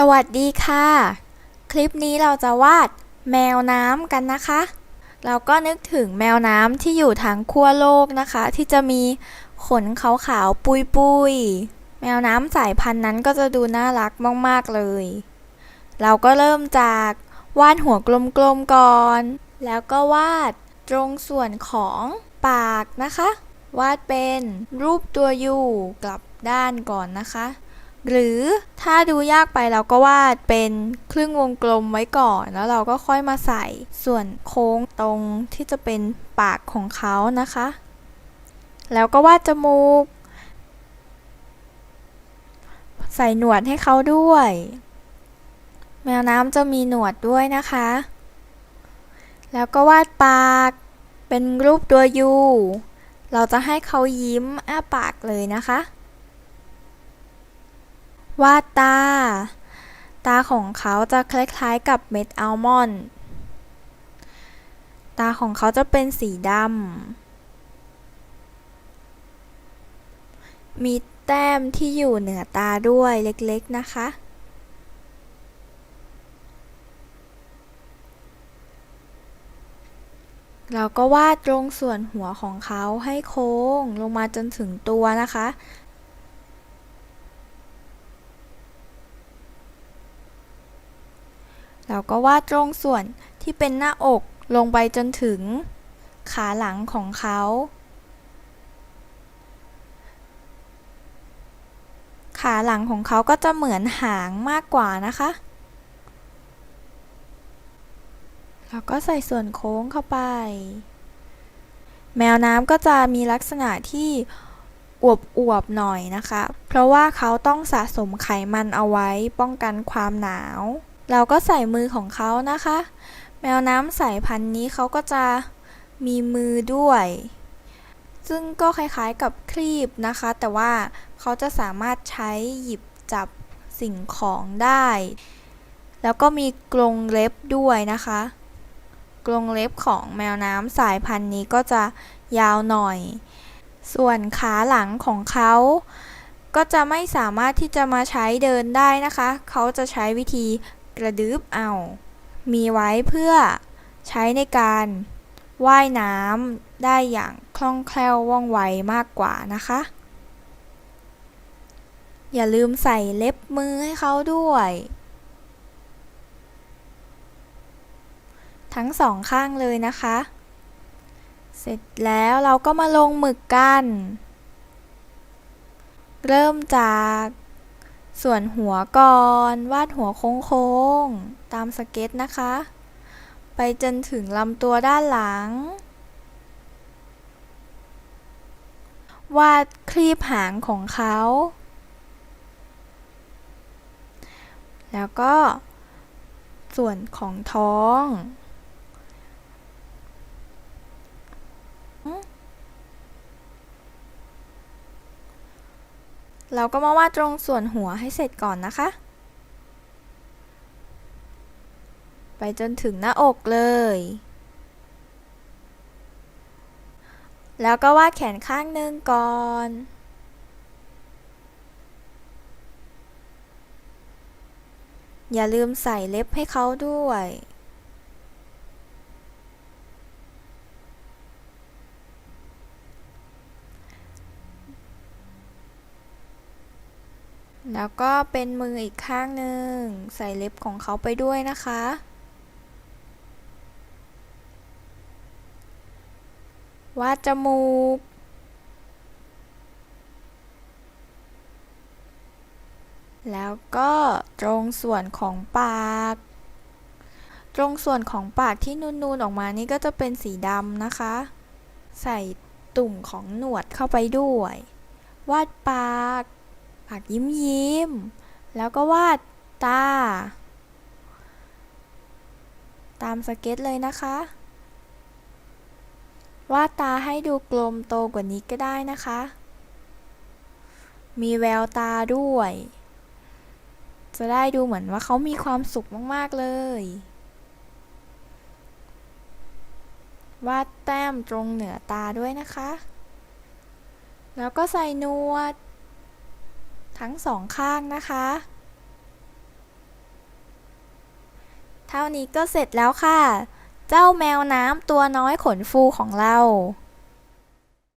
สวัสดีค่ะ คลิปนี้เราจะวาดแมวน้ำกันนะคะ เราก็นึกถึงแมวน้ำที่อยู่ทางขั้วโลกนะคะ ที่จะมีขนขาวๆ ปุยๆ แมวน้ำสายพันธุ์นั้นก็จะดูน่ารักมากๆเลย เราก็เริ่มจากวาดหัวกลมๆก่อน แล้วก็วาดตรงส่วนของปากนะคะ วาดเป็นรูปตัวยูกลับด้านก่อนนะคะ หรือถ้าดูยากไปเราก็วาดเป็นครึ่งวงกลมไว้ก่อน แล้วเราก็ค่อยมาใส่ส่วนโค้งตรงที่จะเป็นปากของเขานะคะ แล้วก็วาดจมูก ใส่หนวดให้เขาด้วย แมวน้ำจะมีหนวดด้วยนะคะ แล้วก็วาดปากเป็นรูปตัวยูเราจะให้เขายิ้มอ้าปากเลยนะคะ วาดตา ตาของเขาจะคล้ายๆกับเม็ดอัลมอนด์ตาของเขาจะเป็นสีดำ มีแต้มที่อยู่เหนือตาด้วยเล็กๆนะคะ เราก็วาดตรงส่วนหัวของเขาให้โค้งลงมาจนถึงตัวนะคะ เราก็วาดตรงส่วนที่เป็นหน้าอกลงไปจนถึง ขาหลังของเขา ขาหลังของเขาก็จะเหมือนหางมากกว่านะคะเราก็ใส่ส่วนโค้งเข้าไป แมวน้ำก็จะมีลักษณะที่อวบๆหน่อยนะคะ เพราะว่าเขาต้องสะสมไขมันเอาไว้ป้องกันความหนาว เราก็ใส่มือของเขานะคะ แมวน้ำสายพันธุ์นี้เขาก็จะมีมือด้วย ซึ่งก็คล้ายๆกับครีบนะคะ แต่ว่าเขาจะสามารถใช้หยิบจับสิ่งของได้ แล้วก็มีกรงเล็บด้วยนะคะ กรงเล็บของแมวน้ำสายพันธุ์นี้ก็จะยาวหน่อย ส่วนขาหลังของเขาก็จะไม่สามารถที่จะมาใช้เดินได้นะคะ เขาจะใช้วิธี กระดึบเอา มีไว้เพื่อใช้ในการว่ายน้ำได้อย่างคล่องแคล่วว่องไวมากกว่านะคะ อย่าลืมใส่เล็บมือให้เขาด้วย ทั้งสองข้างเลยนะคะ เสร็จแล้วเราก็มาลงหมึกกัน เริ่มจาก ส่วนหัวก่อนวาดหัวโค้งๆ ตามสเก็ตนะคะ ไปจนถึงลำตัวด้านหลัง วาดคลีบหางของเขา แล้วก็ส่วนของท้อง เราก็มาวาดตรงส่วนหัวให้เสร็จก่อนนะคะ ไปจนถึงหน้าอกเลย แล้วก็วาดแขนข้างหนึ่งก่อนอย่าลืมใส่เล็บให้เขาด้วย แล้วก็เป็นมืออีกข้างหนึ่งใส่เล็บของเขาไปด้วยนะคะ วาดจมูก แล้วก็ตรงส่วนของปาก ตรงส่วนของปากที่นูนๆออกมานี่ก็จะเป็นสีดำนะคะ ใส่ตุ่มของหนวดเข้าไปด้วย วาดปาก ปากยิ้มยิ้ม แล้วก็วาดตา ตามสเก็ตเลยนะคะ วาดตาให้ดูกลมโตกว่านี้ก็ได้นะคะ มีแววตาด้วย จะได้ดูเหมือนว่าเขามีความสุขมากๆเลยวาดแต้มตรงเหนือตาด้วยนะคะ แล้วก็ใส่นวด ทั้งสองข้างนะคะ เท่านี้ก็เสร็จแล้วค่ะ เจ้าแมวน้ำตัวน้อยขนฟูของเรา